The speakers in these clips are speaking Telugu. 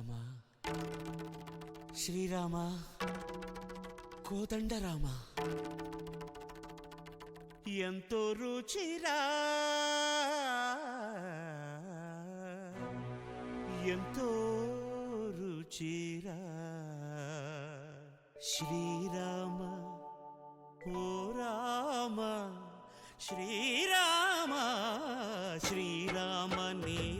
రామ. శ్రీరామ. కోదండరామ ఎంతో రుచిరా ఎంతో రుచిరా శ్రీరామ. ఓ రామ. శ్రీరామ. శ్రీరామ నీ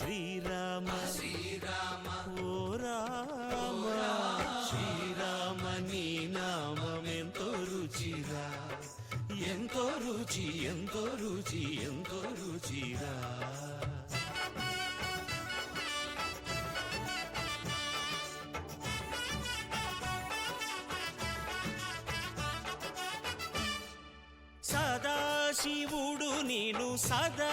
శ్రీరామ. శ్రీరామ ఓ రామ. శ్రీరామ నీ నామం ఎంతో రుచిరా ఎంతో రుచి ఎంతో రుచి ఎంతో రుచిరా సదాశివుడు నేను సదా